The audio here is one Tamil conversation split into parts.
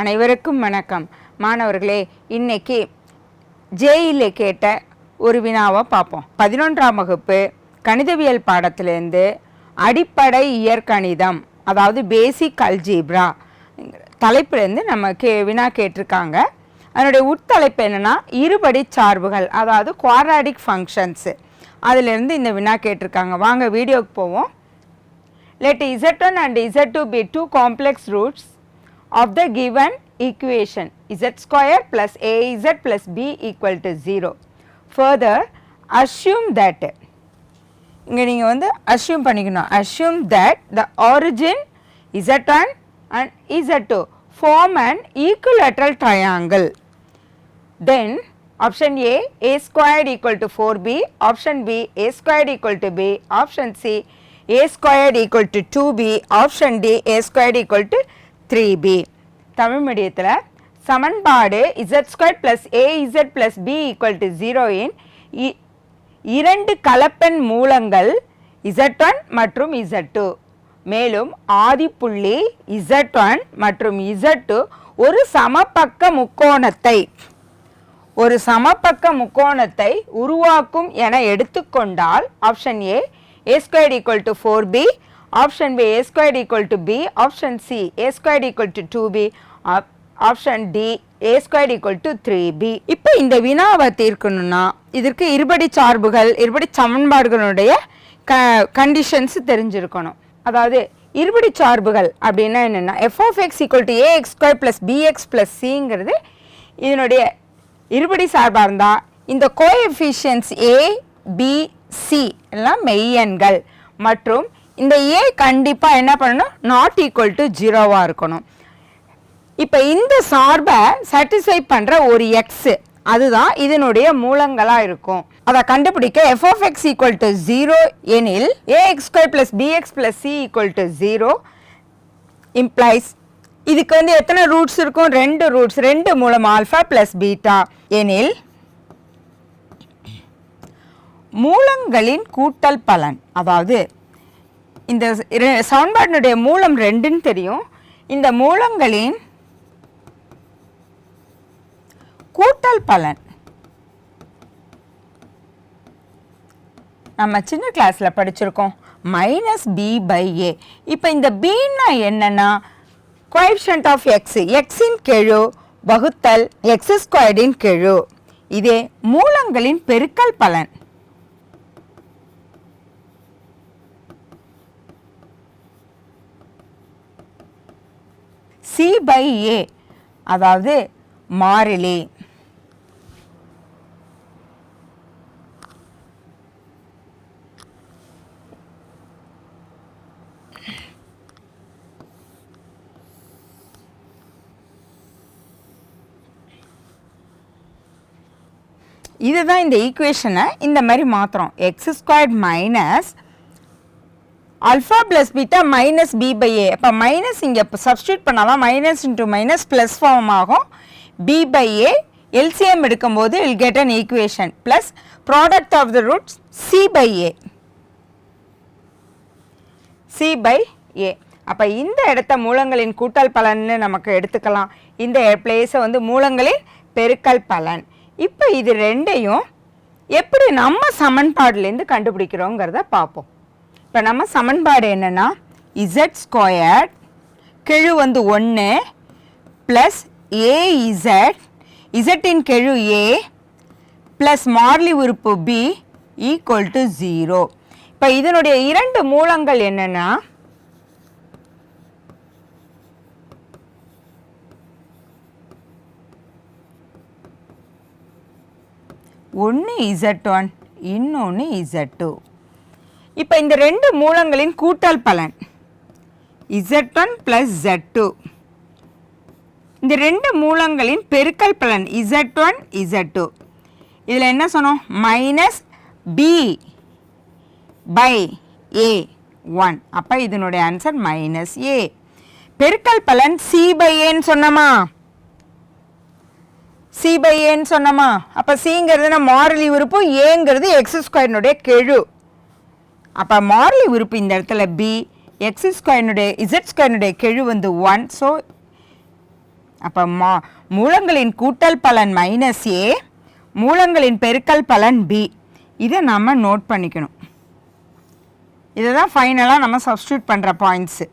அனைவருக்கும் வணக்கம். மாணவர்களே இன்னைக்கு ஜேயில கேட்ட ஒரு வினாவை பார்ப்போம். பதினொன்றாம் வகுப்பு கணிதவியல் பாடத்திலேருந்து அடிப்படை இயற்கணிதம் அதாவது பேசிக் அல்ஜீப்ரா தலைப்புலேருந்து நம்ம கே வினா கேட்டிருக்காங்க. அதனுடைய உட்தலைப்பு என்னென்னா இருபடி சார்புகள் அதாவது குவாராடிக் ஃபங்க்ஷன்ஸு அதிலிருந்து இந்த வினா கேட்டிருக்காங்க. வாங்க வீடியோவுக்கு போவோம். Let Z one and Z two be two complex roots of the given equation z square plus az plus b equal to 0. Further, assume that இங்கே நீங்கள் வந்து assume பண்ணிக்கணும் assume that the origin z1 and z2 form an equilateral triangle. Then option A a squared equal to 4b, option B a squared equal to b, option C a squared equal to 2b, option D a squared equal to 3b. Tamil மீடியத்தில் சமன்பாடு z square plus A Z plus B equal to ஜீரோயின் இரண்டு கலப்பெண் மூலங்கள் z1 மற்றும் z2 மேலும் ஆதிப்புள்ளி z1 மற்றும் z2 ஒரு சமபக்க முக்கோணத்தை ஒரு சமபக்க முக்கோணத்தை உருவாக்கும் என எடுத்துக்கொண்டால் option A A square equal to four B option B A square equal to B option C A square equal to two B option D A square equal to three B இப்போ இந்த வினாவை தீர்க்கணும்னா இதற்கு இருபடி சார்புகள் இருபடி சமன்பாடுகளுடைய க கண்டிஷன்ஸ் தெரிஞ்சிருக்கணும். அதாவது இருபடி சார்புகள் அப்படின்னா என்னென்னா F of X equal to A X square plus B X plus சிங்கிறது இதனுடைய இருபடி சார்பாக இருந்தால் இந்த கோஎஃபிஷியன்ஸ் ஏ பி சி எல்லாம் மெய்யெண்கள் மற்றும் இந்த ஏ கண்டிப்பாக என்ன பண்ணணும்? நாட் ஈக்குவல் டு ஜீரோவாக இருக்கணும். இப்போ இந்த சார்பை சாட்டிஸ்ஃபை பண்ணுற ஒரு எக்ஸு அதுதான் இதனுடைய மூலங்களாக இருக்கும். அதை கண்டுபிடிக்க F of X equal to zero எனில் A X square plus B X plus C equal to zero implies இதுக்கு வந்து எத்தனை ரூட்ஸ் இருக்கும்? ரெண்டு ரூட்ஸ் ரெண்டு மூலம் ஆல்ஃபா ப்ளஸ் பீட்டா எனில் மூலங்களின் கூட்டல் பலன் அதாவது இந்த இர- சமன்பாட்டினுடைய மூலம் ரெண்டுன்னு தெரியும். இந்த மூலங்களின் கூட்டல் பலன். நம்ம சின்ன கிளாஸில் படிச்சிருக்கோம். மைனஸ் பி பை ஏ இப்போ இந்த பின்னா என்னன்னா கோஎஃபிஷியன்ட் ஆஃப் எக்ஸ் எக்ஸின் கெழு வகுத்தல் எக்ஸ் ஸ்கொயர்டின் கெழு. இதே மூலங்களின் பெருக்கல் பலன். சி பை ஏ அதாவது மாறிலி. இதுதான் இந்த ஈக்குவேஷனை இந்த மாதிரி மாற்றுறோம் X squared minus alpha plus beta minus B by A அப்போ மைனஸ் இங்கே சப்ஸ்டியூட் பண்ணாதான் minus into minus plus form ஆகும். பி பை ஏ எல்சிஎம் எடுக்கும்போது will get an equation plus product of the roots C by A C by A அப்போ இந்த இடத்த மூலங்களின் கூட்டல் பலன்னு நமக்கு எடுத்துக்கலாம். இந்த பிளேஸை வந்து மூலங்களின் பெருக்கல் பலன். இப்போ இது ரெண்டையும் எப்படி நம்ம சமன்பாடுலேருந்து கண்டுபிடிக்கிறோங்கிறத பார்ப்போம். இப்போ நம்ம சமன்பாடு என்னென்னா இசட் ஸ்கொயர் கெழு வந்து ஒன்று ப்ளஸ் ஏஇசட் இசட்டின் கெழு ஏ ப்ளஸ் மார்லி உறுப்பு பி ஈக்குவல் டு ஜீரோ இப்போ இதனுடைய இரண்டு மூலங்கள் என்னென்னா ஒன்று இசட் ஒன் இன்னொன்று இசட் டூ இப்போ இந்த ரெண்டு மூலங்களின் கூட்டல் பலன். Z one plus Z two இந்த ரெண்டு மூலங்களின் பெருக்கல் பலன் இசட் ஒன் இசட் டூ இதில் என்ன சொன்னோம்? Minus B by A one அப்போ இதனுடைய ஆன்சர் மைனஸ் ஏ பெருக்கல் பலன் சி பை ஏன்னு சொன்னோமா? சி பை ஏன்னு சொன்னோமா? அப்போ சிங்கிறது நம்ம மாறிலி உறுப்பு ஏங்கிறது எக்ஸ் ஸ்கொயர்னுடைய கெழு. அப்போ மார்லி உறுப்பு இந்த இடத்துல பி எக்ஸ் ஸ்கொயனுடைய இசட் ஸ்கொயனுடைய கெழு வந்து ஒன் ஸோ அப்போ மா மூலங்களின் கூட்டல் பலன் மைனஸ் ஏ மூலங்களின் பெருக்கல் பலன் பி இதை நம்ம நோட் பண்ணிக்கணும். இதை தான் ஃபைனலாக நம்ம சப்ஸ்டியூட் பண்ணுற பாயிண்ட்ஸு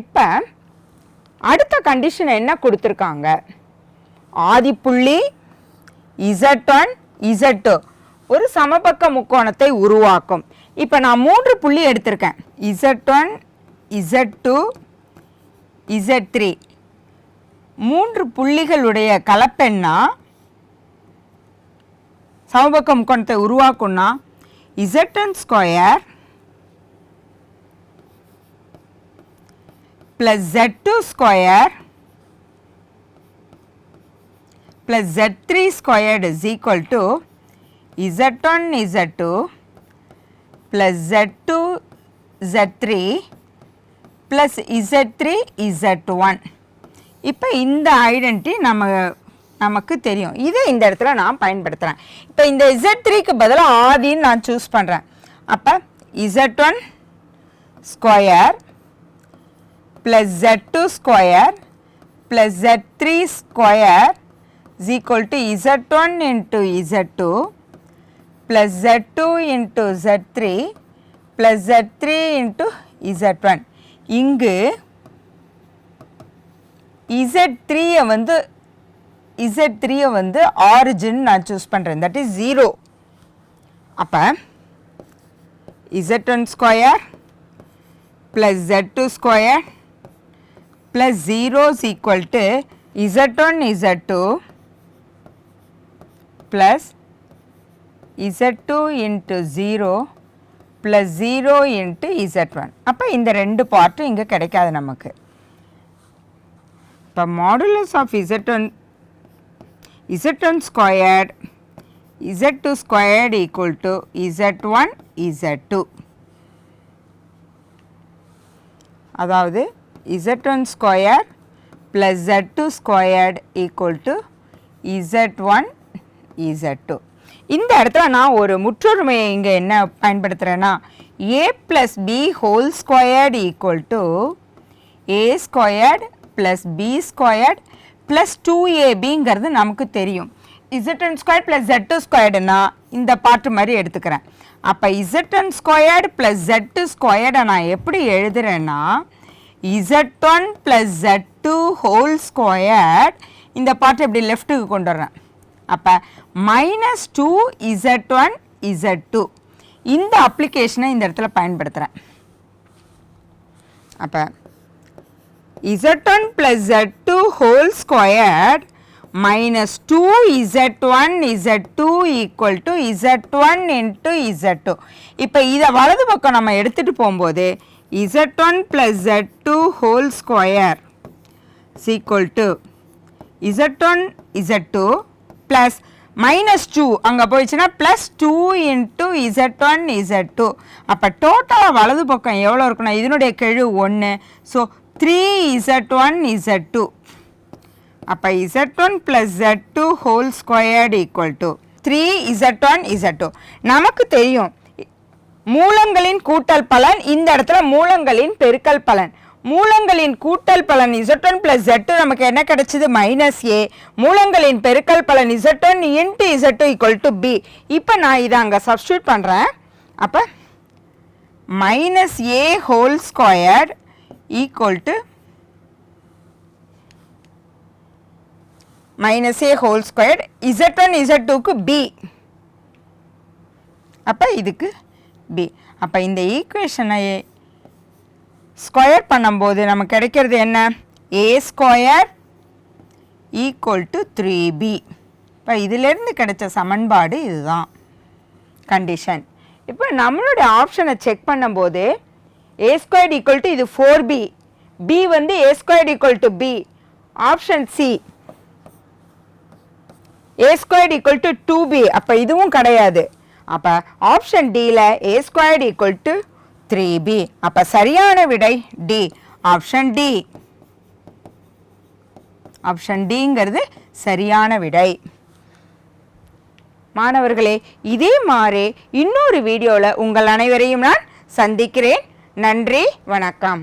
இப்போ அடுத்த கண்டிஷன் என்ன கொடுத்துருக்காங்க? ஆதிப்புள்ளி இசட் ஒன் இசட் டூ ஒரு சமபக்க முக்கோணத்தை உருவாக்கும். இப்போ நான் மூன்று புள்ளி எடுத்திருக்கேன். Z one Z two Z three மூன்று புள்ளிகளுடைய கலப்பெண்ணா? சமபக்க முக்கோணத்தை உருவாக்கும்னா Z square plus z2 square plus z3 squared is equal to z1 z2 plus z2 z3 plus z3 z1 இப்போ இந்த ஐடென்டி நம்ம நமக்கு தெரியும். இதை இந்த இடத்துல நான் பயன்படுத்துகிறேன் இப்போ இந்த இசட் த்ரீக்கு பதிலாக ஆதின்னு நான் சூஸ் பண்ணுறேன் அப்போ Z one square plus Z two square plus Z three square is equal to z1 into z2 plus z2 into z3 plus z3 into z1 இங்கு z3 வந்து z3 வந்து ஆரிஜின் நான் சூஸ் பண்ணுறேன் தட் இஸ் ஜீரோ அப்போ z1 square plus z2 square plus 0 is equal to z1 z2 plus z2 into 0 plus 0 into z1 அப்போ இந்த ரெண்டு பார்ட்டும் இங்கே கிடைக்காது நமக்கு இப்போ modulus of z1 z1 squared z2 squared equal to z1 z2 அதாவது z1 square plus z2 squared equal to z1 z2 இந்த இடத்துல நான் ஒரு முற்றொருமையை இங்கே என்ன பயன்படுத்துகிறேன்னா A plus B whole squared equal to A squared plus B squared plus two ஏபிங்கிறது நமக்கு தெரியும். Z one square plus Z two ஸ்கொயர்டுனா இந்த பாட்டு மாதிரி எடுத்துக்கிறேன். அப்போ Z one squared plus Z two ஸ்கொயர்டை நான் எப்படி எழுதுறேன்னா Z one plus Z two whole squared இந்த பாட்டு இப்படி லெஃப்ட்டுக்கு கொண்டு வர்றேன். அப்போ minus two Z one Z two இந்த அப்ளிகேஷனை இந்த இடத்துல பயன்படுத்துகிறேன் அப்போ Z one plus Z two whole square minus two Z one Z two equal to Z one into Z two இப்போ இதை வலது பக்கம் நம்ம எடுத்துகிட்டு போகும்போது Z one plus Z two whole square equal to Z one Z two plus minus two அங்கே போயிடுச்சுன்னா plus two into Z one Z two அப்போ டோட்டலாக வலது பக்கம் எவ்வளோ இருக்குன்னா இதனுடைய கெழு ஒன்று so three Z one Z two அப்போ Z one plus Z two whole squared equal to three Z one Z two நமக்கு தெரியும் மூலங்களின் கூட்டல் பலன் இந்த இடத்துல மூலங்களின் பெருக்கல் பலன். மூலங்களின் கூட்டல் பலன் இசட் ஒன் பிளஸ் ஜெட்டு நமக்கு என்ன கிடைச்சது? மைனஸ் ஏ மூலங்களின் பெருக்கல் பலன் Z one into Z two equal to B இப்போ நான் இதை அங்கே சப்ஸ்டியூட் பண்ணுறேன் அப்போ minus A whole squared equal to minus A whole square Z one Z டூக்கு பி அப்போ இதுக்கு பி அப்போ இந்த ஈக்குவேஷனை ஸ்கொயர் பண்ணும்போது நமக்கு கிடைக்கிறது என்ன? A square equal to three B இப்போ இதிலேருந்து கிடைச்ச சமன்பாடு இதுதான். கண்டிஷன் இப்போ நம்மளுடைய ஆப்ஷனை செக் பண்ணும்போது ஏ ஸ்கொயர்ட் ஈக்குவல் டு இது ஃபோர் பி பி வந்து A squared equal to B option C A squared equal to two B அப்போ இதுவும் கிடையாது. அப்போ ஆப்ஷன் டியில் A squared equal to three B. அப்போ சரியான விடை டி ஆப்ஷன் டி ஆப்ஷன் டிங்கிறது சரியான விடை. மாணவர்களே இதே மாதிரி இன்னொரு வீடியோவில் உங்கள் அனைவரையும் நான் சந்திக்கிறேன். நன்றி வணக்கம்.